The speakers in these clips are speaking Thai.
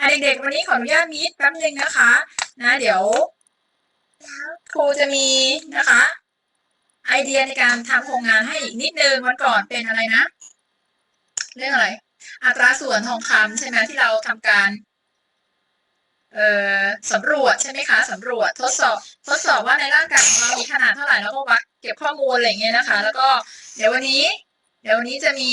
อะเด็กๆ วันนี้ขออนุญาตมีดแป๊บนึงนะคะ นะ เดี๋ยวครูจะมีนะคะ ไอเดียในการทำโครงงานให้อีกนิดนึงวันก่อนเป็นอะไรนะ เรื่องอะไร อัตราส่วนทองคำใช่ไหมที่เราทำการ สำรวจใช่ไหมคะสำรวจทดสอบทดสอบว่าในร่างกายของเรามีขนาดเท่าไหร่แล้วก็วัดเก็บข้อมูลอะไรเงี้ยนะคะ แล้วก็เดี๋ยววันนี้ เดี๋ยววันนี้จะมี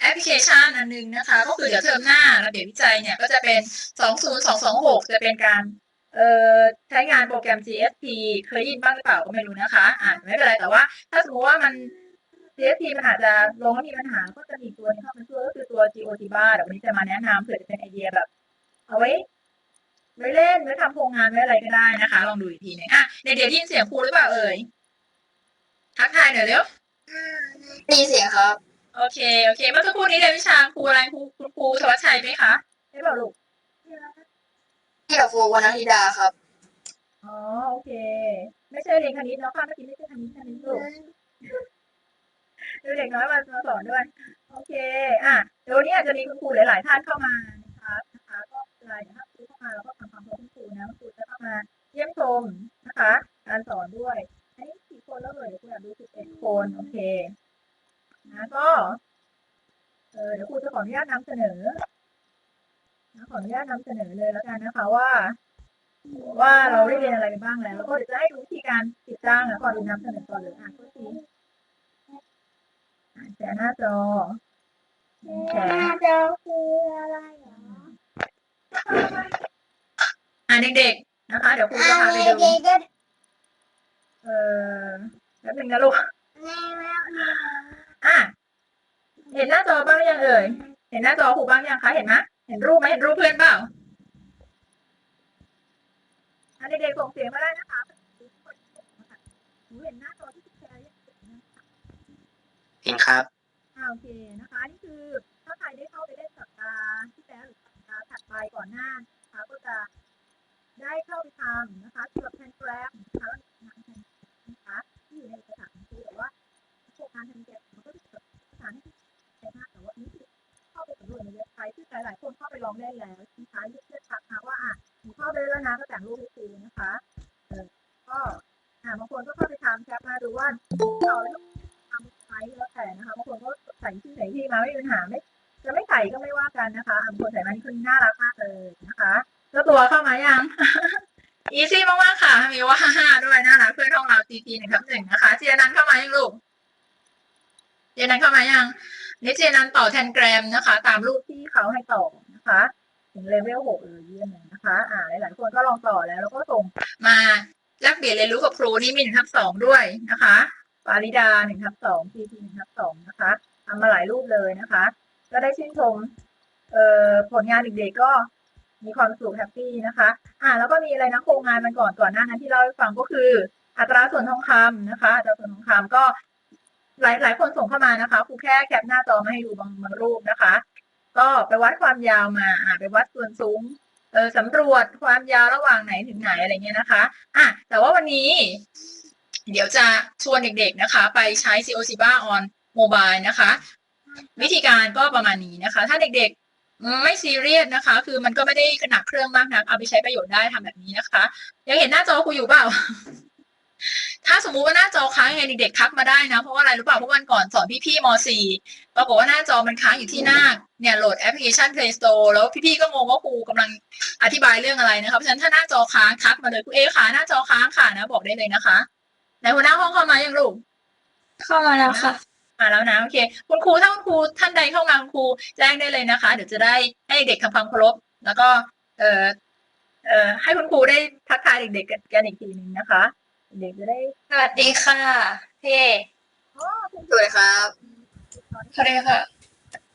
แอปพลิเคชันอันหนึงนะคะ ก็คือเดี๋ยวเทอมหน้าระเบียบวิจัยเนี่ยก็จะเป็นสองศูนย์สองสองหกจะเป็นการใช้งานโปรแกรม GST เคยยินบ้างหรือเปล่าก็ไม่รู้นะคะ อ่านไม่เป็นไรแต่ว่า ถ้าสมมติว่ามัน GST มันอาจจะลงแล้วมีปัญหาก็จะมีตัวนี้เข้ามาช่วยก็คือตัว GOTBA เดี๋ยววันนี้จะมาแนะนำเผื่อจะเป็นไอเดียแบบ เอาไว้ ไว้เล่นไว้ทำโครงงานไว้อะไรก็ได้นะคะ ลองดูอีกทีหนึงอะเด็กๆที่ยินเสียงครูหรือเปล่าเอ่ยทักทายหน่อยเร็วได้ยินเสียงครับ โอเคโอเคเมื่อสักครู่นี้เรียนวิชาครูอะไรครูคุณครูธวัชชัยไหมคะใช่เปล่าลูกพี่กับฟูวรรณธิดาครับอ๋อโอเค ไม่ใช่เรียนคณิตเนาะค่ะเมื่อกี้ไม่ใช่คณิตคณิตลูกดูเด็กน้อยมามาสอนด้วย โอเค อะเดี๋ยววันนี้อาจจะมีคุณครูหลาย ๆ ท่านเข้ามา นะก็เออเดี๋ยวครูจะขออนุญาตนำเสนอนะขออนุญาตนำเสนอเลยแล้วกันนะคะว่าว่าเราได้เรียนอะไรไปบ้างแล้วแล้วก็เดี๋ยวจะให้ดูวิธีการติดตั้งแล้วก่อนดูนำเสนอก่อนเลยอ่านก็ทีอ่านแชร์หน้าจอแชร์จะคืออะไรเหรออ่านเด็กๆนะคะ เดี๋ยวครูจะพาไปดูเด็กก็เออแป๊บนึงนะลูก อะเห็นหน้าจอบ้างหรือยังเอ่ย เห็นหน้าจอครูบ้างยังคะ เห็นไหมเห็นรูปไหมเห็นรูปเพื่อนเปล่าอะเด็กๆส่งเสียงมาได้นะคะหนูเห็นหน้าจอที่ครูแชร์ยังเห็นนะคะเห็นครับอ่าโอเคนะคะ นี่คือถ้าใครได้เข้าไปเล่นสัปดาห์ที่แล้วหรือสัปดาห์ถัดไปก่อนหน้านะคะก็จะได้เข้าไปทำนะคะเกี่ยวกับแพนแกรมนะคะงานแพนนะคะที่อยู่ในเอกสารของครูแต่ว่าโครง การแพนแกรมมันก็จะเกิดเอกสารที่ใช้มากแต่ว่านี่คือเข้าไปสำรวจในเว็บไซต์ที่หลายๆคนเข้าไปลองเล่นแล้วนะคะเพื่อนๆทักมาว่าอะหนูเข้าไปแล้วนะก็แต่งรูปให้ครูนะคะเออก็อ่าบางคนก็เข้าไปทำแคปมาดูว่าเราแล้วทำไซส์แล้วแต่นะคะบางคนก็ใส่ที่ใส่ที่มาไม่มีปัญหาไม่จะไม่ใส่ก็ไม่ว่ากันนะคะบางคนใส่มานี่คือน่ารักมากเลยนะคะแล้วตัวเข้ามายังอีซี่มากๆค่ะมีว่าห้าด้วยน่ารักเพื่อนห้องเราจีจีหนึ่งทับหนึ่งนะคะเจนันเข้ามายังลูก เจนันเข้ามายังนี่เจนันต่อแทนแกรมนะคะ ตามรูปที่เขาให้ต่อนะคะ ถึงเลเวลหกเลยเยี่ยมเลยนะคะ อ่าหลายๆคนก็ลองต่อแล้ว แล้วก็ส่งมาแลกเปลี่ยนเรียนรู้กับครูนี่มีหนึ่งทับสองด้วยนะคะปาริดาหนึ่งทับสองพีทีหนึ่งทับสองนะคะทำมาหลายรูปเลยนะคะ ก็ได้ชื่นชมเอ่อผลงานเด็กๆก็มีความสุขแฮปปี้นะคะ อ่า แล้วก็มีอะไรนะโครงงานมันก่อนก่อนหน้านั้นที่เล่าให้ฟังก็คือ อัตราส่วนทองคำนะคะ อัตราส่วนทองคำก็ หลายหลายคนส่งเข้ามานะคะครูแค่แคปหน้าจอมาให้ดูบางบางรูปนะคะ ก็ไปวัดความยาวมาอ่าไปวัดส่วนสูงเออสำรวจความยาวระหว่างไหนถึงไหนอะไรเงี้ยนะคะอะแต่ว่าวันนี้ เดี๋ยวจะชวนเด็กๆนะคะ ไปใช้ c o c b a on mobile นะคะ วิธีการก็ประมาณนี้นะคะ ถ้าเด็กๆไม่ซีเรียสนะคะ คือมันก็ไม่ได้หนักเครื่องมากนักเอาไปใช้ประโยชน์ได้ทำแบบนี้นะคะ ยังเห็นหน้าจอครูอยู่เปล่า ถ้าสมมุติว่าหน้าจอค้างยังไงเด็กๆทักมาได้นะ เพราะว่าอะไรรู้เปล่าเพราะวันก่อนสอนพี่ๆม .4 ปรากฏว่าหน้าจอมันค้างอยู่ที่หน้าเนี่ยโหลดแอปพลิเคชัน Play Store แล้วพี่ๆก็งงว่าครูกำลังอธิบายเรื่องอะไรนะคะเพราะฉะนั้นถ้าหน้าจอค้างทักมาเลยครูเอค่ะหน้าจอค้างค่ะนะ บอกได้เลยนะคะในหัวหน้าห้องเข้ามายังลูกเข้ามาแล้วค่ะมาแล้วนะโอเค คุณครูถ้าคุณครูท่านใดเข้ามาคุณครูแจ้งได้เลยนะคะ เดี๋ยวจะได้ให้เด็กทำความเคารพแล้วก็เอ่อเอ่อให้คุณครูได้ทักทายเด็กๆกันอีกทีหนึ่งนะคะ เด็กจะได้สวัสดีค่ะพี่อ๋อคุณสวัสดีครับสวัสดีค่ะ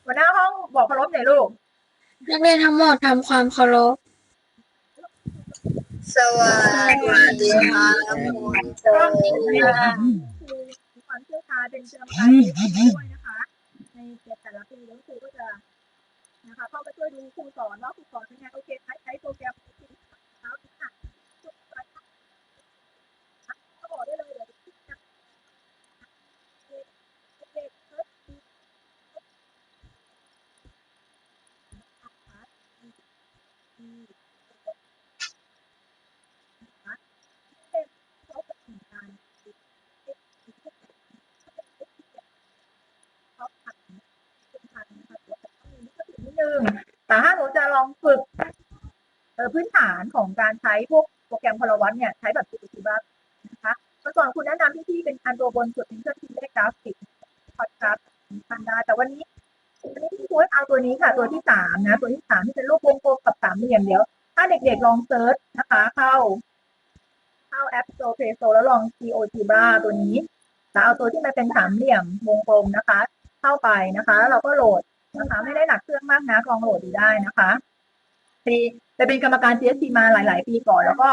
หัวหน้าห้องบอกเคารพหน่อยลูก นักเรียนทั้งหมดทำความเคารพ สวัสดีค่ะคุณโจคือมีความเชี่ยวชาญเป็นกรรมการด้วยนะคะ ในแต่ละปีแล้วครูก็จะนะคะเข้าไปช่วยดูครูสอนว่าครูสอนเป็นไงโอเคใช้ใช้โปรแกรม นะคะเป็นเขาเป็นเหมือนกันเขาผัดเป็นพันนะคะแต่ว่าต้องมีลิขสิทธิ์ นึง แต่ถ้าหนูจะลองฝึกเออพื้นฐานของการใช้พวกโปรแกรมพลวัตเนี่ยใช้แบบจิตวิบ้างนะคะเมื่อก่อนคุณแนะนำที่ที่เป็นอันตัวบนสุดเป็นเครื่องคิดเลขกราฟิกพอดคาสต์ทันได้แต่วันนี้วันนี้ที่คุณเอาตัวนี้ค่ะ ตัวที่สามนะ ตัวที่สามที่เป็นรูปวงกลมกับสามเหลี่ยมเดี๋ยว ถ้าเด็กๆลองเซิร์ชนะคะ เข้า เข้า App Store Play Store แล้วลอง GeoGebra ตัวนี้แล้วเอาตัวที่มันเป็นสามเหลี่ยมวงกลมนะคะ เข้าไปนะคะ แล้วเราก็โหลด นะคะ ไม่ได้หนักเครื่องมากนะลองโหลดดูได้นะคะพอดีไปเป็นกรรมการ GSC มาหลาย ๆ ปีก่อน แล้วก็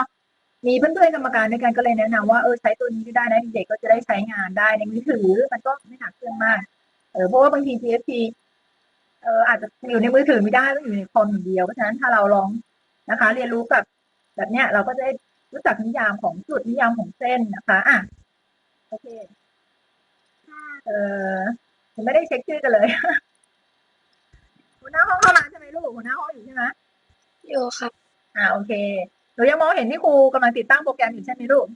มีเพื่อนๆกรรมการด้วยกันก็เลยแนะนำว่าเออใช้ตัวนี้ก็ได้นะเด็กก็จะได้ใช้งานได้ในมือถือมันก็ไม่หนักเครื่องมากเออเพราะว่าบางที GSC เอออาจจะอยู่ในมือถือไม่ได้ต้องอยู่ในคอมอย่างเดียวเพราะฉะนั้นถ้าเราลองนะคะ เรียนรู้กับแบบเนี้ยเราก็จะได้รู้จักนิยามของจุดนิยามของเส้นนะคะอะโอเคเออไม่ได้เช็คชื่อกันเลย หัวหน้าห้องเข้ามาใช่ไหมลูกหัวหน้าห้องอยู่ใช่ไหมอยู่ครับอ่าโอเคหนูยังมองเห็นที่ครูกำลังติดตั้งโปรแกรมอยู่ใช่ไหมลูก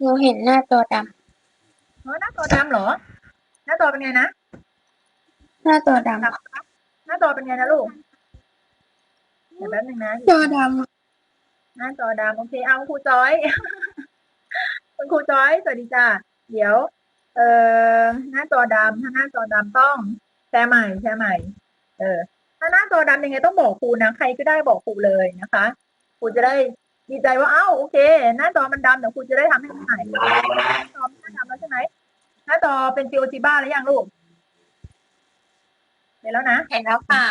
หนูเห็นหน้าจอดเออหน้าจอดำเหรอ หน้าจอเป็นไงนะำหน้าจอดหน้าจอเป็นไงนะลูกเดี๋ยวแป๊บนึงนะำจอดหน้าจอดำโอเคเอาครูจอยคุณครูจอยสวัสดีจ้าเดี๋ยว เอ่อหน้าจอดำถ้าหน้าจอดำต้องแช ร์ใหม่แชร์ใหม่ เออ ถ้าหน้าจอดำยังไงต้องบอกครูนะใครก็ได้บอกครูเลยนะคะครูจะได้ดีใจว่าเอ้าโอเค หน้าจอมันดำเดี๋ยวครูจะได้ทำให้มันหายหน้าจอมันไม่ดำแล้วใช่ไหมหน้าจอเป็น GOG บ้าหรือยังลูกเห็นแล้วนะเห็นแล้วค่ะ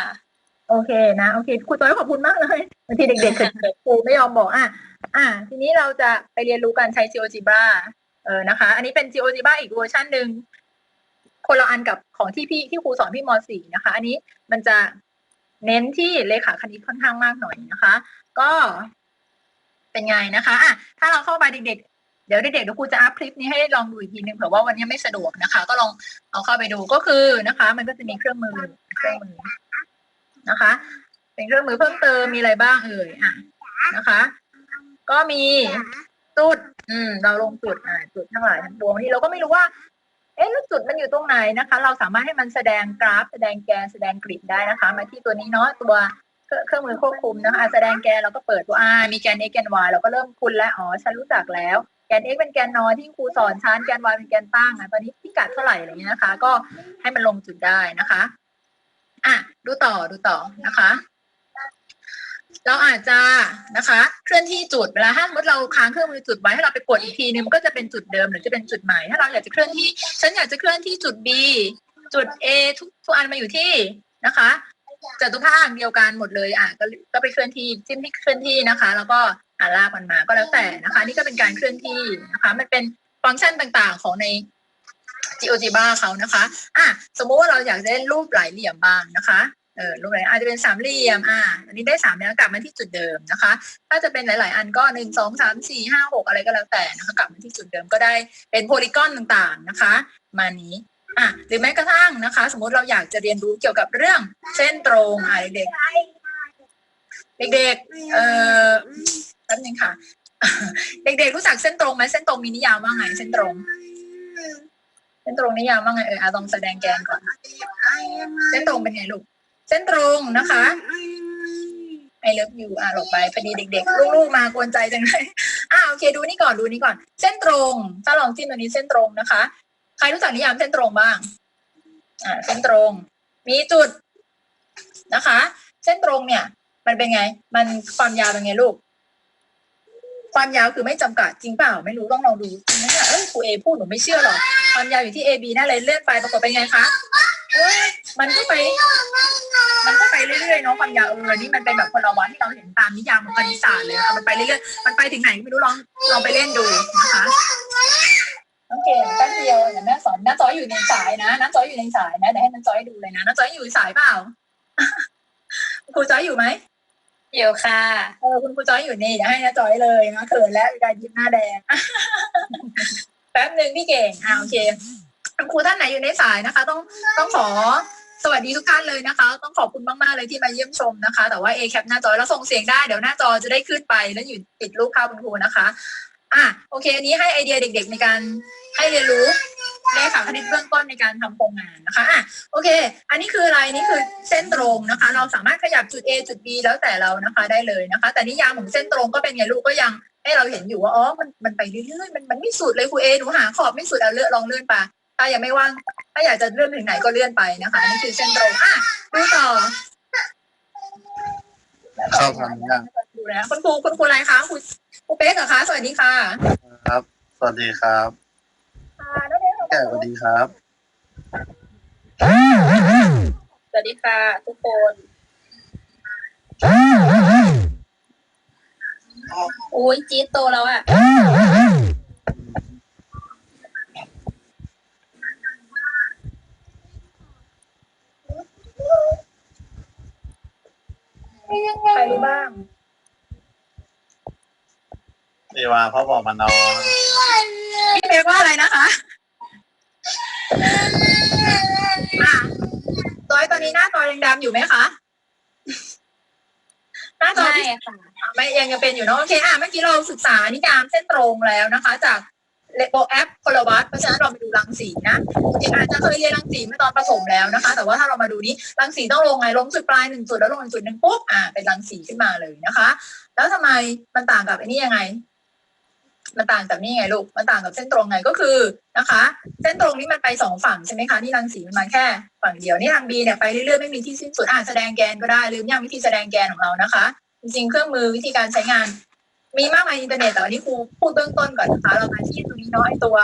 โอเคนะโอเคครูต้อยขอบคุณมากเลยบางทีเด็กๆเกิดครูไม่ยอมบอกอะอะทีนี้เราจะไปเรียนรู้การใช้ GeoGebra เออนะคะ อันนี้เป็น GeoGebra อีกเวอร์ชันหนึ่ง คนละอันกับของที่พี่ที่ครูสอนพี่ม .4 นะคะ อันนี้มันจะเน้นที่เลขาคณิตค่อนข้างมากหน่อยนะคะ ก็เป็นไงนะคะอะถ้าเราเข้าไปเด็กๆ เดี๋ยวเด็กๆเดี๋ยวครูจะอัพคลิปนี้ให้ลองดูอีกทีนึงเผื่อว่าวันนี้ไม่สะดวกนะคะ ก็ลองเอาเข้าไปดูก็คือนะคะ มันก็จะมีเครื่องมือเครื่องมือนะคะ เป็นเครื่องมือเพิ่มเติมมีอะไรบ้างเอ่ยอะนะคะ ก็มีจุด อืม เราลงจุดอ่าจุดทั้งหลายทั้งปวงนี่เราก็ไม่รู้ว่า เอ๊ะจุดมันอยู่ตรงไหนนะคะ เราสามารถให้มันแสดงกราฟ แสดงแกนแสดงกริดได้นะคะ มาที่ตัวนี้เนาะตัวเครื่องมือควบคุมนะคะแสดงแกนเราก็เปิดว่าอ่ามีแกน x แกน y เราก็เริ่มคุ้นแล้วอ๋อฉันรู้จักแล้วแกน x เป็นแกนนอที่ครูสอนชั้นแกน y เป็นแกนตั้งอะตอนนี้พิกัดเท่าไหร่อะไรเงี้ยนะคะ ก็ให้มันลงจุดได้นะคะ อะ ดูต่อดูต่อนะคะ เราอาจจะนะคะเคลื่อนที่จุดเวลาถ้าสมมติเราค้างเครื่องมือจุดไว้ให้เราไปกดอีกทีนึงมันก็จะเป็นจุดเดิมหรือจะเป็นจุดใหม่ถ้าเราอยากจะเคลื่อนที่ ฉันอยากจะเคลื่อนที่จุด B จุด A ทุกทุกอันมาอยู่ที่นะคะจตุภาคเดียวกันหมดเลยอะก็ก็ไปเคลื่อนที่จิ้มที่เคลื่อนที่นะคะ แล้วก็อ่าลากมันมาก็แล้วแต่นะคะ นี่ก็เป็นการเคลื่อนที่นะคะ มันเป็นฟังก์ชันต่างๆของใน GeoGebra เขานะคะ อะ สมมุติว่าเราอยากจะเล่นรูปหลายเหลี่ยมบ้างนะคะ เออรูปไหนอาจจะเป็นสามเหลี่ยมอ่าอันนี้ได้สามแล้วกลับมาที่จุดเดิมนะคะ ถ้าจะเป็นหลาย ๆ อันก็หนึ่งสองสามสี่ห้าหกอะไรก็แล้วแต่นะคะกลับมาที่จุดเดิมก็ได้เป็นโพลีกอนต่างๆนะคะมานี้อะหรือแม้กระทั่งนะคะ สมมติเราอยากจะเรียนรู้เกี่ยวกับเรื่องเส้นตรงอะเด็กเด็กๆเอ่อแป๊บนึงค่ะ เด็ก ๆ รู้จักเส้นตรงไหมเส้นตรงมีนิยามว่าไงเส้นตรงเส้นตรงนิยามว่าไงเอออะลองแสดงแกนก่อน เส้นตรงเป็นไงลูก เส้นตรงนะคะไอเลิฟยูอะหลบไปพอดีเด็ก ๆ ลูกๆมากวนใจจังเลยอะโอเคดูนี่ก่อนดูนี่ก่อน เส้นตรงถ้าลองจิ้มตัวนี้เส้นตรงนะคะ ใครรู้จักนิยามเส้นตรงบ้างอ่าเส้นตรง มีจุดนะคะ เส้นตรงเนี่ย มันเป็นไง มันความยาวเป็นไงลูก ความยาวคือไม่จำกัดจริงเปล่า ไม่รู้ต้องลองดูจริงไหมเนี่ยเอ้ยครูเอพูดหนูไม่เชื่อหรอกความยาวอยู่ที่ AB นั่นเลยเลื่อนไปปรากฏเป็นไงคะเอ้ย มันก็ไป มันก็ไปเรื่อยๆเนาะความยาวเออนี่มันเป็นแบบคนละวันที่เราเห็นตามนิยามของคณิตศาสตร์เลยค่ะมันไปเรื่อยๆมันไปถึงไหนไม่รู้ลองลองไปเล่นดูนะคะน้องเก่งแป๊บเดียวเดี๋ยวแม่สอนน้าจอยอยู่ในสายนะน้าจอยอยู่ในสายนะเดี๋ยวให้น้าจอยดูเลยนะน้าจอยอยู่สายเปล่าครูจอยอยู่ไหมอยู่ค่ะเออคุณครูจอยอยู่นี่เดี๋ยวให้น้าจอยเลยนะเขินแล้วการยิ้มหน้าแดงแป๊บหนึ่งพี่เก่งอ่าโอเคคุณครูท่านไหนอยู่ในสายนะคะ ต้องต้องขอ สวัสดีทุกท่านเลยนะคะ ต้องขอบคุณมาก ๆ เลยที่มาเยี่ยมชมนะคะ แต่ว่า A แคปหน้าจอแล้วส่งเสียงได้ เดี๋ยวหน้าจอจะได้ขึ้นไปแล้วอยู่ติดรูปภาพคุณครูนะคะ อะโอเคอันนี้ให้ไอเดียเด็ก ๆ ในการให้เรียนรู้เลขาคณิตเบื้องต้นในการทำโครงงานนะคะอะโอเค อันนี้คืออะไรนี่คือเส้นตรงนะคะ เราสามารถขยับจุด A จุด B แล้วแต่เรานะคะได้เลยนะคะ แต่นิยามของเส้นตรงก็เป็นไงลูกก็ยังให้เราเห็นอยู่ว่าอ๋อมันมันไปเรื่อยๆมันมันไม่สุดเลยครูเอหนูหาขอบไม่สุดเอาเลื่อนลองเลื่อนไป ถ้ายังไม่ว่าง ถ้าอยากจะเลื่อนถึงไหนก็เลื่อนไปนะคะนี่คือเส้นตรงอะดูต่อเข้าทางยังดูนะคุณครูคุณครูอะไรคะคุณครูเป๊กเหรอคะสวัสดีค่ะครับ สวัสดีครับค่ะน้องเด็กแก่สวัสดีครับสวัสดีค่ะทุกคนโอ้ยจี๊ดโตแล้วอะ ใครรู้ บ้างเอวาพ่อบอกมานอนพี่เป๊กว่าอะไรนะคะอะตอยตอนนี้หน้าจอยังดำอยู่ไหมคะหน้าจอไม่ที่ค่ะ ไม่ยังยังเป็นอยู่เนอะโอเคอะเมื่อกี้เราศึกษานิยามเส้นตรงแล้วนะคะ จาก เลโบแอปโคลวัตเพราะฉะนั้นเราไปดูรังสีนะจริงอาจจะเคยเรียนรังสีเมื่อตอนประถมแล้วนะคะ แต่ว่าถ้าเรามาดูนี้รังสีต้องลงไงลงจุดปลายหนึ่งจุดแล้วลงอีกจุดหนึ่งปุ๊บอะเป็นรังสีขึ้นมาเลยนะคะ แล้วทำไมมันต่างกับไอ้นี่ยังไงมันต่างจากนี่ไงลูก มันต่างกับเส้นตรงไงก็คือนะคะ เส้นตรงนี้มันไปสองฝั่งใช่ไหมคะ นี่รังสีมันมาแค่ฝั่งเดียว นี่ทาง B เนี่ยไปเรื่อยๆไม่มีที่สิ้นสุดอะแสดงแกนก็ได้ลืมยังวิธีแสดงแกนของเรานะคะ จริงๆ เครื่องมือวิธีการใช้งาน มีมากมายอินเทอร์เน็ตแต่วันนี้ครูพูดเบื้องต้นก่อนนะคะ เรามาที่ตัวนี้เนาะไอตัว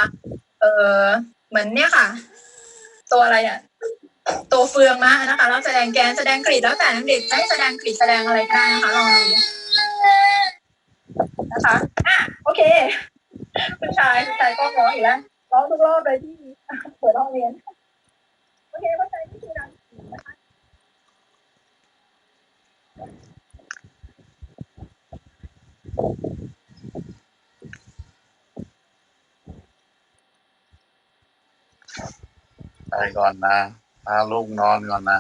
เออเหมือนเนี่ยค่ะ ตัวอะไรอะตัวเฟืองมานะคะเราแสดงแกนแสดงกริดแล้วแต่นักเด็กจะแสดงกริดแสดงอะไรก็ได้นะคะลองดูนะคะอะโอเคคุณชายคุณชายก็ร้องอีกแล้วร้องทุกรอบเลยที่เปิดห้องเรียนโอเคเข้าใจที่คือรังสีนะ ก่อนนะพาลูกนอนก่อนนะ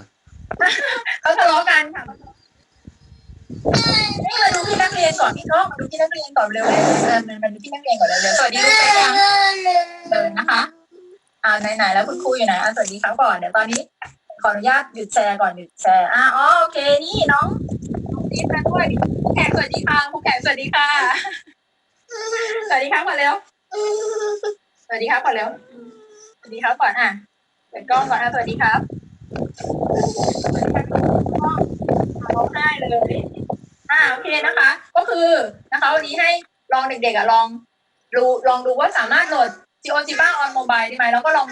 เขาทะเลาะกันค่ะนี่มาดูที่นักเรียนก่อนพี่น้องมาดูที่นักเรียนก่อนเร็วเลยเออมันมาดูที่นักเรียนก่อนเร็วๆสวัสดีลูกไปยังเออนะคะ อ่าไหนๆแล้วคุณครูอยู่ไหนอะสวัสดีครับก่อนเดี๋ยวตอนนี้ ขออนุญาตหยุดแชร์ก่อนหยุดแชร์อะอ๋อโอเคนี่น้องน้องติ๊บมาด้วยผู้แขกสวัสดีค่ะผู้แขกสวัสดีค่ะ สวัสดีครับก่อนเร็วสวัสดีครับก่อนเร็วสวัสดีครับก่อนอะ เปิดกล้องก่อนอะสวัสดีครับสวัสดีครับกล้องร้องไห้เลย อ่าโอเคนะคะ ก็คือนะคะวันนี้ให้ลองเด็กๆอะลองดูลองดูว่าสามารถโหลด g o g b a on mobile ได้ไหมแล้วก็ลอง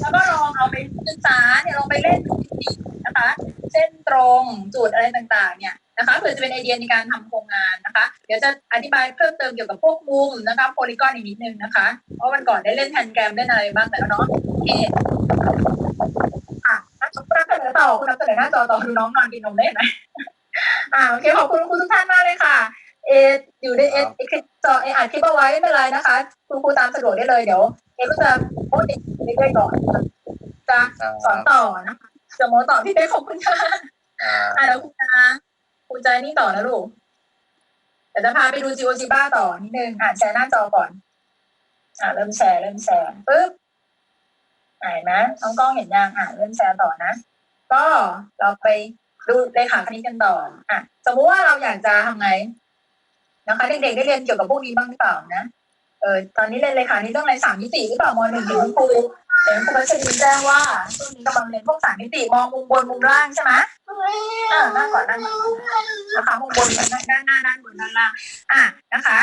แล้วก็ลองเอาไปศึกษาเนี่ยลองไปเล่นดูจริงๆนะคะ เส้นตรงจุดอะไรต่างๆ เนี่ย นะคะเผื่อจะเป็นไอเดียในการทำโครงงานนะคะ เดี๋ยวจะอธิบายเพิ่มเติมเกี่ยวกับพวกมุมนะคะโพลีกอนอีกนิดนึงนะคะ เพราะวันก่อนได้เล่นแทนแกรมเล่นอะไรบ้างแล้วเนาะโอเคอะนักเสนอต่อคุณนำเสนอหน้าจอต่อดูน้องนอนกินนมได้ไหมอ่าโอเคขอบคุณคุณทุกท่านมากเลยค่ะเออยู่ในเอเอคลิปจอเออัดคลิปเอาไว้ไม่เป็นไรนะคะ คุณครูตามสะดวกได้เลยเดี๋ยวเอก็จะโพสต์เด็กไปด้วยก่อนจะครับสอนต่อนะคะจะโมต่อพี่เป้ขอบคุณค่ะอ่าอะแล้วคุณจะ คุณใจนี่ต่อนะลูกเดี๋ยวจะพาไปดูจิโอจิบ้าต่อนิดนึงอะแชร์หน้าจอก่อน อะเริ่มแชร์เริ่มแชร์ปึ๊บอะเห็นไหมน้องกล้องเห็นยังอะเริ่มแชร์ต่อนะ ก็เราไปดูเลขาคณิตกันต่ออะสมมุติว่าเราอยากจะทำไงนะคะเด็กๆได้เรียนเกี่ยวกับพวกนี้บ้างหรือเปล่านะ ออตอนนี้เรียนเลขาคณิตต้องเรียนสามมิติหรือเปล่ามหนึ่งเห็นคุณครูเห็นคุณครูชัยดินแจ้งว่าช่วงนี้กำลังเรียนพวกสามมิติมองมุมบนมุมล่างใช่ไหมอ่านั่งก่อนนั่งนนะคะมุมบนด้านหน้าด้านบนด้านล่างอะนะคะ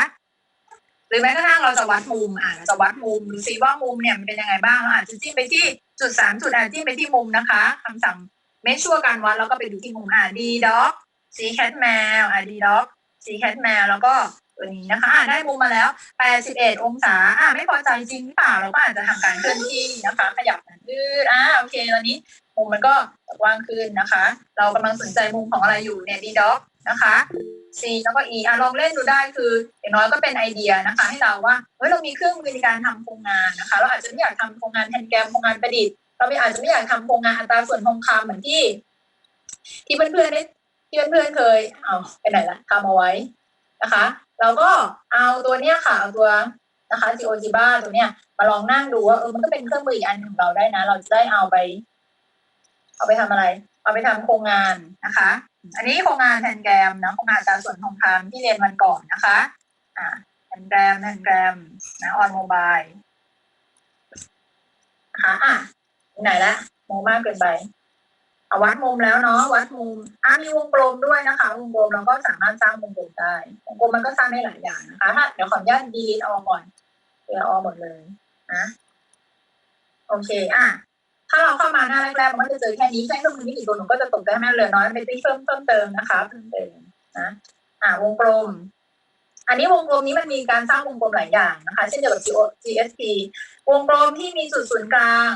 หรือแม้กระทั่งเราจะวัดมุมอะเราจะวัดมุมดูซิว่ามุมเนี่ยมันเป็นยังไงบ้างเราอาจจะจิ้มไปที่จุดสามจุดอะจิ้มไปที่มุมนะคะคำสั่งเมชัวการวัดแล้วก็ไปดูที่มุมอะดีด็อกสีแคทแมวอะดีด็อกสีแคทแมวแล้วก็ ตัวนี้นะคะอะได้มุมมาแล้ว 81 องศาอะไม่พอใจจริงหรือเปล่าเราก็อาจจะทำการเคลื่อนที่นะคะขยับมันยืดอะโอเคตอนนี้มุมมันก็กว้างขึ้นนะคะ เรากำลังสนใจมุมของอะไรอยู่เนี่ยดีด็อกนะคะ C แล้วก็ E อะลองเล่นดูได้คืออย่างน้อยก็เป็นไอเดียนะคะ ให้เราว่าเฮ้ยเรามีเครื่องมือในการทำโครงงานนะคะ เราอาจจะไม่อยากทำโครงงานแทนแกรมโครงงานประดิษฐ์เราไม่อาจจะไม่อยากทำโครงงานอัตราส่วนทองคำเหมือนที่ ที่เพื่อนๆได้ที่เพื่อนๆเคยเอาไปไหนละทำเอาไว้ นะคะ เราก็เอาตัวเนี้ยค่ะเอาตัวนะคะ GeoGebra ตัวเนี้ยมาลองนั่งดูว่าเออมันก็เป็นเครื่องมืออีกอันหนึ่งของเราได้นะ เราจะได้เอาไป เอาไปทำอะไร เอาไปทำโครงงานนะคะ อันนี้โครงงานแทนแกรมนะโครงงานอัตราส่วนทองคำที่เรียนวันก่อนนะคะ อ่าแทนแกรมแทนแกรมนะออนโมบายนะคะอะไหนละโมมากเกินไปเอา วัดมุมแล้วเนาะวัดมุมอะมีวงกลมด้วยนะคะ วงกลมเราก็สามารถสร้างวงกลมได้วงกลมมันก็สร้างได้หลายอย่างนะคะถ้าเดี๋ยวขออนุญาตดีดออกก่อนเดี๋ยวออกหมดเลยนะโอเคอะถ้าเราเข้ามาหน้าแรกๆมันก็จะเจอแค่นี้แค่เครื่องมือนี้อีกตัวหนูก็จะตกได้แม่เหลือน้อยไปที่เพิ่มเพิ่มเติมนะคะเพิ่มเติมนะอ่าวงกลม อันนี้วงกลมนี้มันมีการสร้างวงกลมหลายอย่างนะคะเช่นเดียวกับ GSP วงกลมที่มีจุดศูนย์กลาง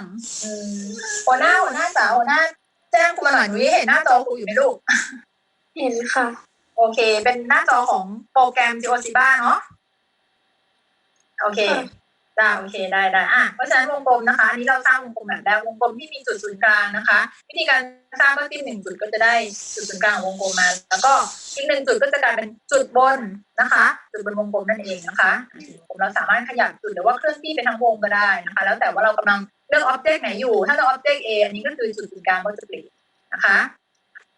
หัวหน้าหัวหน้าสาวหัวหน้า แจ้งครูมาหน่อยหนูเห็นหน้าจอครูอยู่ไหมลูก เห็นค่ะ โอเค เป็นหน้าจอของโปรแกรม GeoGebra เนาะโอเคได้โอเคได้ได้อะเพราะฉะนั้นวงกลมนะคะอันนี้เราสร้างวงกลมแบบแรกวงกลมที่มีจุดศูนย์กลางนะคะ วิธีการสร้างก็จิ้มหนึ่งจุดก็จะได้จุดศูนย์กลางของวงกลมมา แล้วก็อีกหนึ่งจุดก็จะกลายเป็นจุดบนนะคะ จุดบนวงกลมนั่นเองนะคะวงกลมเราสามารถขยับจุดหรือว่าเคลื่อนที่ไปทั้งวงก็ได้นะคะ แล้วแต่ว่าเรากำลัง เลือกออบเจกต์ไหนอยู่ ถ้าเราอ็ออบเจกต์ A อันนี้ก็คือจุดศูนย์กลางก็จะเปลี่ยนนะคะ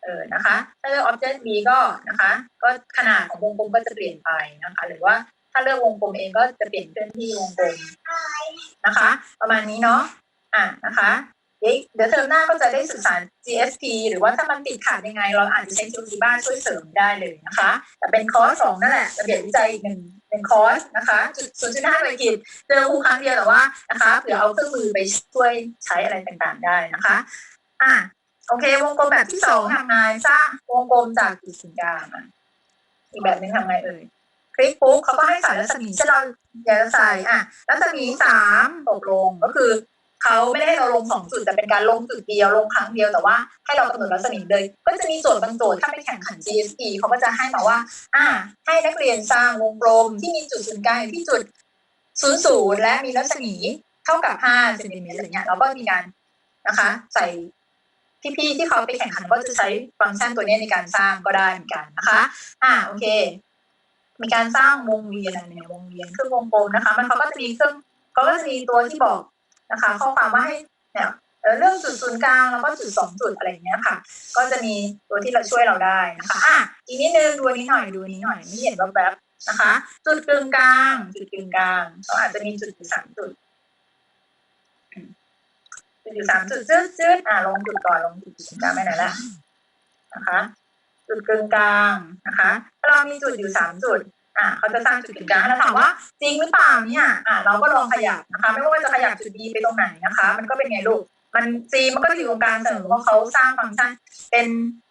เออนะคะถ้าเลือก object B ก็นะคะ ก็ขนาดของวงกลมก็จะเปลี่ยนไปนะคะ หรือว่าถ้าเลือกวงกลมเองก็จะเปลี่ยนเคลื่อนที่วงกลมนะคะ ประมาณนี้เนาะอะนะคะเดี๋ยวเทอมหน้าก็จะได้ศึกษา GSP หรือว่าถ้ามันติดขัดยังไง เราอาจจะใช้ GeoGebra ช่วยเสริมได้เลยนะคะ แต่เป็นคอร์สสองนั่นแหละระเบียบวิจัยอีกหนึ่ง เป็นคอร์สนะคะจุดศูนย์จุดห้าหน่วยกิจเจอครูครั้งเดียวแต่ว่านะคะเผื่อเอาเครื่องมือไปช่วยใช้อะไรต่างๆได้นะคะ อะโอเค วงกลมแบบที่สองทำไงสร้างวงกลมจากจุดศูนย์กลางอะอีกแบบหนึงทำไงเอ่ยคลิกปุ๊บเขาก็ให้ใส่รัศมีเช่นเราอยากจะใส่อะรัศมีสามตกลงก็คือ เขาไม่ได้ให้เราลงสองจุดแต่เป็นการลงจุดเดียวลงครั้งเดียวแต่ว่าให้เรากำหนดรัศมีเลย ก็จะมีโจทย์บางโจทย์ถ้าไปแข่งขัน GSP เขาก็จะให้มาว่า อ่า ให้นักเรียนสร้างวงกลมที่มีจุดศูนย์กลางที่จุดศูนย์ศูนย์และมีรัศมีเท่ากับห้าเซนติเมตรอะไรเงี้ยเราก็มีการนะคะ ใส่พี่ๆที่เขาไปแข่งขันก็จะใช้ฟังก์ชันตัวนี้ในการสร้างก็ได้เหมือนกันนะคะ อ่าโอเค มีการสร้างวงเวียนอะไรเนี่ยวงเวียนเครื่องวงกลมนะคะ มันเขาก็จะมีเครื่องเขาก็จะมีตัวที่บอก นะคะข้อความว่าให้เนี่ยเอ่อเรื่องจุดศูนย์กลางแล้วก็จุดสองจุดอะไรอย่างเงี้ยค่ะ ก็จะมีตัวที่เราช่วยเราได้นะคะอะอีกนิดนึงดูอันนี้หน่อยดูอันนี้หน่อยไม่เห็นแวบๆนะคะ จุดกึ่งกลาง จุดกึ่งกลางเขาอาจจะมีจุดอยู่สามจุดจุดอยู่สามจุดจืดจืดอ่าลงจุดก่อนลงจุดกลางไปไหนละนะคะ จุดกึ่งกลางนะคะถ้าเรามีจุดอยู่สามจุด อ่าเขาจะสร้างจุดกึ่งกลางแล้วถามว่าจริงหรือเปล่าเนี่ยอ่าเราก็ลองขยับนะคะ ไม่ว่าจะขยับจุด D ไปตรงไหนนะคะ มันก็เป็นไงลูกมัน C มันก็อยู่ตรงกลางเสมอว่าเขาสร้างฟังก์ชันเป็น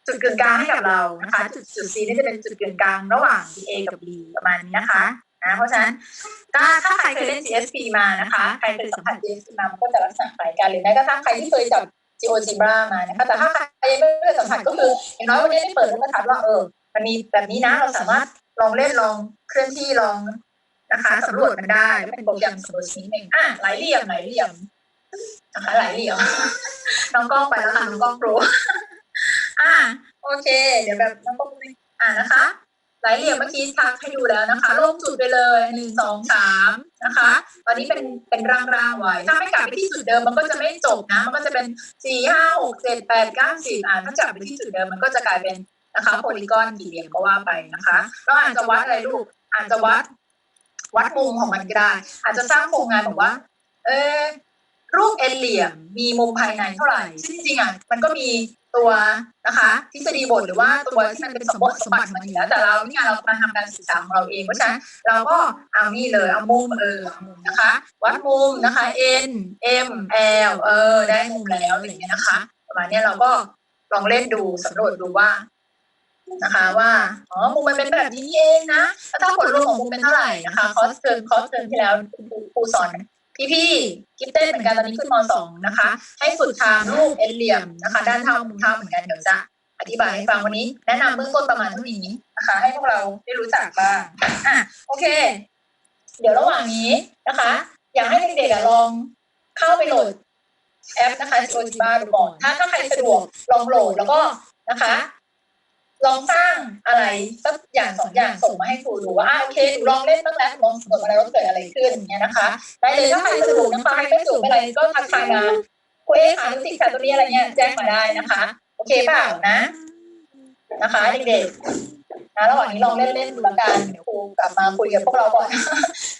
จุดกึ่งกลางให้กับเรานะคะ จุดจุด C นี่จะเป็นจุดกึ่งกลางระหว่าง A กับ B ประมาณนี้นะคะนะเพราะฉะนั้นถ้าถ้าใครเคยเล่น GSP มานะคะ ใครเคยสัมผัส GSP มามันก็จะลักษณะคล้ายกันหรือแม้กระทั่งใครที่เคยจับ GeoGebra มานะคะแต่ถ้าใครยังไม่เคยสัมผัสก็คืออย่างน้อยวันนี้ได้เปิดรูปทัศน์ว่าเออมันมีแบบนี้นะเราสามารถ ลองเล่นลองเคลื่อนที่ลองนะคะสำรวจมันได้ก็เป็นโปรแกรมสำรวจชนิดหนึ่งอะหลายเหลี่ยมหลายเหลี่ยมนะคะหลายเหลี่ยมน้องกล้องไปแล้วค่ะน้องกล้องโปรอะโอเค เดี๋ยวแบบน้องกล้องอะนะคะ หลายเหลี่ยมเมื่อกี้ทักให้ดูแล้วนะคะลงจุดไปเลยหนึ่งสองสามนะคะ ตอนนี้เป็นเป็นร่างร่างๆไว้ถ้าไม่กลับไปที่จุดเดิมมันก็จะไม่จบนะ มันก็จะเป็นสี่ห้าหกเจ็ดแปดเก้าสิบอ่าถ้ากลับไปที่จุดเดิมมันก็จะกลายเป็น นะคะโพลีกอนกี่เหลี่ยมก็ว่าไปนะคะเราอาจจะวัดอะไรลูกอาจจะวัด วัดมุมของมันก็ได้ อาจจะสร้างโครงงานบอกว่า เออรูปเอ็นเหลี่ยมมีมุมภายในเท่าไหร่ซึ่งจริงๆอะมันก็มีตัวนะคะทฤษฎีบทหรือว่าตัวที่มันเป็นสมบัติสมบัติของมันอยู่แล้วแต่เราเนี่ยเรามาทำการศึกษาของเราเองเพราะฉะนั้นเราก็เอานี่เลยเอามุมเออเอามุมนะคะ วัดมุมนะคะ n m l เออได้มุมแล้วอะไรอย่างเงี้ยนะคะประมาณเนี้ยเราก็ลองเล่นดูสำรวจดูว่า นะคะว่าอ๋อมุมมันเป็นแบบนี้นี่เองนะแล้วถ้าผลรวมของมุมเป็นเท่าไหร่นะคะคอสเทิร์นคอสเทิร์นที่แล้วคุณครูครูสอนพี่พี่ๆกิฟเต้เหมือนกันตอนนี้ขึ้นมสองนะคะ ให้ฝึกทำรูปเอ็นเหลี่ยมนะคะ ด้านเท่ามุมเท่าเหมือนกันเดี๋ยวจะอธิบายให้ฟังวันนี้ แนะนำเบื้องต้นประมาณเท่านี้นะคะ ให้พวกเราได้รู้จักบ้างอะโอเค เดี๋ยวระหว่างนี้นะคะ อยากให้เด็กๆอะลองเข้าไปโหลดแอปนะคะ Geojiba ดูก่อนถ้าถ้าใครสะดวกลองโหลดแล้วก็นะคะ ลองสร้างอะไรสักอย่างสองอย่างส่งมาให้ครูดูว่าโอเคลองเล่นบ้างแล้วลองสำรวจมาแล้วว่าเกิดอะไรขึ้นอย่างเงี้ยนะคะได้เลยถ้าใครสะดวกนะคะใครไม่สะดวกอะไรก็ทักทายมาคุณเอ๊ค่ะรู้สึกค่ะตัวนี้อะไรเงี้ยแจ้งมาได้นะคะ โอเคเปล่านะ นะคะเด็กๆนะระหว่างนี้ลองเล่นเล่นดูละกันเดี๋ยวครูกลับมาคุยกับพวกเราก่อน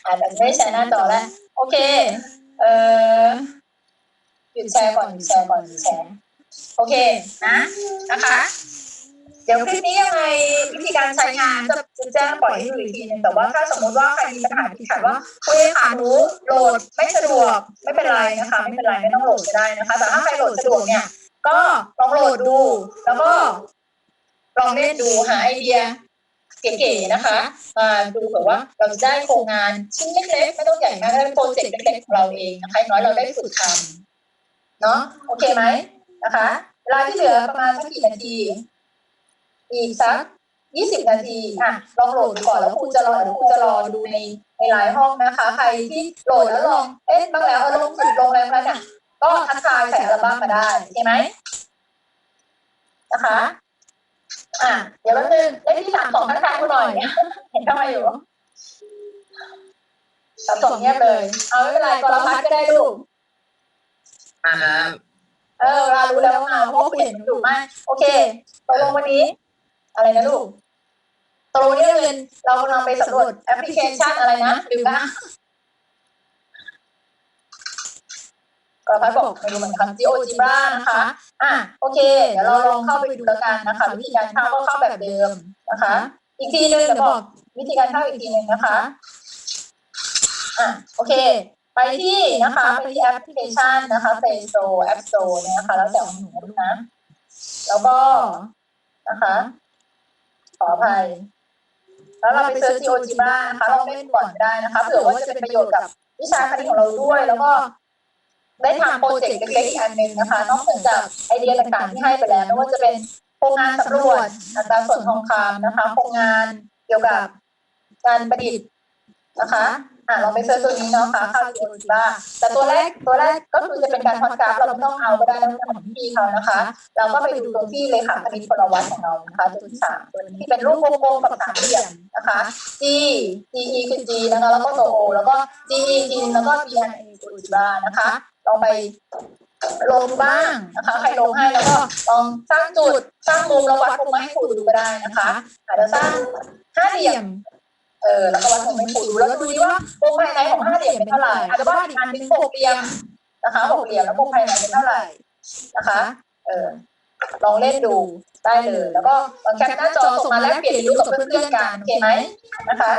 อาจจะไม่ได้แชร์หน้าจอแล้วโอเค เออหยุดแชร์ก่อนหยุดแชร์ก่อนหยุดแชร์โอเคนะนะคะ ดี๋ยวคลิปนี้ยังไงวิธีการใช้งานจะแจ้งปล่อยให้ดูอีกทีนึงแต่ว่าถ้าสมมติว่าใครมีปัญหาที่ขัดว่าคุยขาหนูโหลดไม่สะดวกไม่เป็นไรนะคะ ไม่เป็นไรไม่ต้องโหลดก็ได้นะคะ แต่ถ้าใครโหลดสะดวกเนี่ย ก็ลองโหลดดู แล้วก็ลองเล่นดูหาไอเดียเก๋ๆนะคะมาดูเผื่อว่าเราจะได้โครงงานชิ้นเล็กๆไม่ต้องใหญ่มากก็ได้โปรเจกต์เล็กๆของเราเองนะคะน้อยเราได้ฝึกทำเนาะโอเคไหมนะคะ เวลาที่เหลือประมาณสักกี่นาที อีกสักยี่สิบนาทีอะลองโหลดดูก่อนแล้วครูจะรอเดี๋ยวครูจะรอดูในในไลน์ห้องนะคะ ใครที่โหลดแล้วลองเอ๊ะบ้างแล้วเออลงสุดลงแรงแล้วเนี่ยก็ทักทายใส่อัลบั้มมาได้โอเคไหมนะคะ อะ เดี๋ยวแป๊บนึงเลขที่สามสองทักทายคุณหน่อย เห็นเข้ามาอยู่สามสองเงียบเลย เอาไม่เป็นไรกรพัดก็ได้ลูกครับเออเรารู้แล้วว่าเพราะว่าคุณเห็นถูกไหมโอเคตกลงวันนี้ อะไรนะลูกตกลงวันนี้เราเรียนเรากำลังไปสำรวจแอปพลิเคชันอะไรนะลืมนะกรพัดบอกไม่รู้เหมือนกัน GeoGebra นะคะ อะโอเค เดี๋ยวเราลองเข้าไปดูแล้วกันนะคะ วิธีการเข้าก็เข้าแบบเดิมนะคะ อีกทีนึงเดี๋ยวบอกวิธีการเข้าอีกทีนึงนะคะอะโอเค ไปที่นะคะไปที่แอปพลิเคชันนะคะ Play Store App Store เนี่ยนะคะ แล้วแต่ของหนูนะ แล้วก็นะคะ ขออภัยแล้วเราไปเซิร์ช GOG บ้างนะคะลองเล่นก่อนได้นะคะเผื่อว่าจะเป็นประโยชน์กับวิชาคณิตของเราด้วย แล้วก็ได้ทำโปรเจกต์เล็กๆอีกอันหนึ่งนะคะ นอกจากไอเดียต่างๆที่ให้ไปแล้วไม่ว่าจะเป็นโครงงานสำรวจอัตราส่วนทองคำนะคะโครงงานเกี่ยวกับการประดิษฐ์นะคะ อะลองไปเซิร์ชตัวนี้เนาะค่ะเข้าจีโอจิบ้าแต่ตัวแรกตัวแรกก็คือจะเป็นการพอดกราฟเราไม่ต้องเอาก็ได้นะของพี่เขานะคะ เราก็ไปดูตรงที่เลขาคณิตพลวัตของเรานะคะตัวที่สามตัวนี้ที่เป็นรูปวงกลมกับสามเหลี่ยมนะคะ G G E คือ G นะคะแล้วก็ตัว O แล้วก็ G E G แล้วก็ B N A จีโอจิบ้านะคะลองไปลงบ้างนะคะใครลงให้แล้วก็ลองสร้างจุดสร้างมุมแล้ววัดมุมมาให้ครูดูก็ได้นะคะอาจจะสร้างห้าเหลี่ยม เออแล้วก็วัดมุมให้ครูดูแล้วดูดิว่ามุมภายในของห้าเหลี่ยมเป็นเท่าไหร่อาจจะวาดอีกอันหนึ่งหกเหลี่ยมนะคะหกเหลี่ยมแล้วมุมภายในเป็นเท่าไหร่นะคะ เออลองเล่นดูได้เลย แล้วก็ลองแคปหน้าจอส่งมาแลกเปลี่ยนเรียนรู้กับเพื่อนๆกันโอเคไหมนะคะ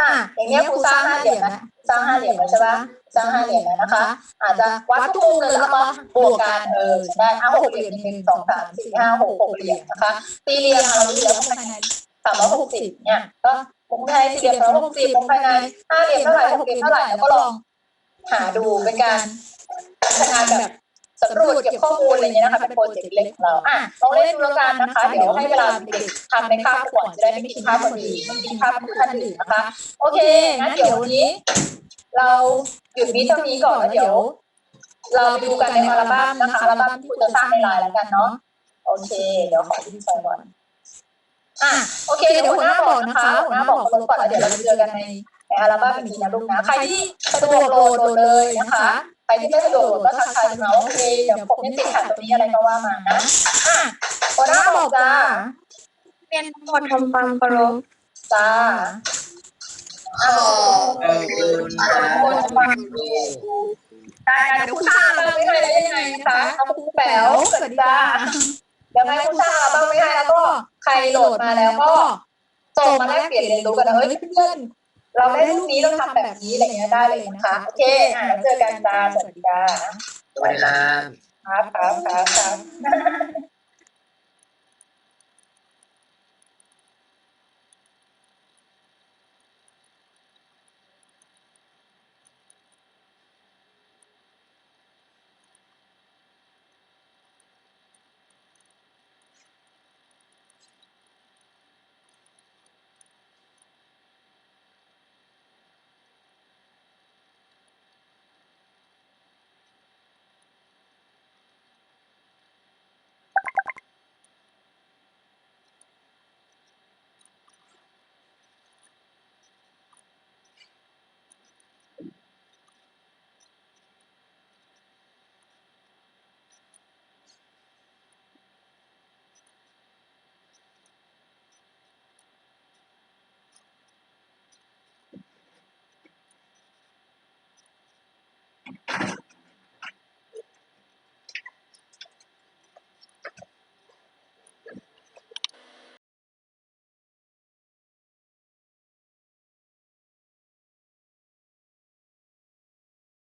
อะอย่างเงี้ยครูสร้างห้าเหลี่ยมนะสร้างห้าเหลี่ยมแล้วใช่ปะสร้างห้าเหลี่ยมแล้วนะคะ อาจจะวัดทุกมุมเลยแล้วมาบวกกันเออได้เอาหกเหลี่ยมหนึ่งสองสามสี่ห้าหกหกเหลี่ยมนะคะตีเหลี่ยมเราเหลี่ยมภายในสามร้อยหกสิบเนี่ยก็มุมภายในสี่เหลี่ยมสามร้อยหกสิบมุมภายในห้าเหลี่ยมเท่าไหร่หกเหลี่ยมเท่าไหร่แล้วก็ลองหาดูเป็นการพัฒนาแบบสำรวจเก็บข้อมูลอะไรอย่างเงี้ยนะคะเป็นโปรเจกต์เล็กของเราอะลองเล่นดูแล้วกันนะคะ เดี๋ยวให้เวลาเด็กๆทำในคาบก่อนจะได้ไม่กินข้าวคนอื่นไม่กินข้าวผู้ท่านอื่นนะคะ โอเคงั้นเดี๋ยววันนี้ เราหยุดนี้เท่านี้ก่อนแล้วเดี๋ยว เราไปดูกันในอัลบั้มนะคะอัลบั้มที่คุณจะสร้างในไลน์แล้วกันเนาะโอเค เดี๋ยวขอที่ใส่ก่อน อะโอเคเดี๋ยวหัวหน้าบอกนะคะหัวหน้าบอกลบก่อนแล้วเดี๋ยวเราจะเจอกันในในอัลบั้มอีกทีนะลูกนะใครที่สะดวกโหลดโหลดเลยนะคะใครที่ไม่สะดวกโหลดก็ทักทายมาโอเคเดี๋ยวผมยังติดขัดตรงนี้อะไรก็ว่ามานะอะหัวหน้าบอกจ้าเรียนคนทำความเคารพจ้าขอขอบคุณครับคนความรู้ได้เดี๋ยวคุณสร้างอัลบั้มไม่ให้ได้ยังไงนะคะเอาครูแป๋วสวัสดีจ้าเดี๋ยวให้คุณสร้างอัลบั้มไม่ให้แล้วก็ใค รโหลดมาแล้วก็ส่งมาแลกเปลี่ยนเรียนรู้กันนะเฮ้ยเพื่อนเราได้รูปนี้เราทำแบบนี้อะไรเงี้ยได้เลยนะคะโอเคอะแล้วเจอกันจ้าสวัสดีจ้าสวัสดีครับครับครับครับครับ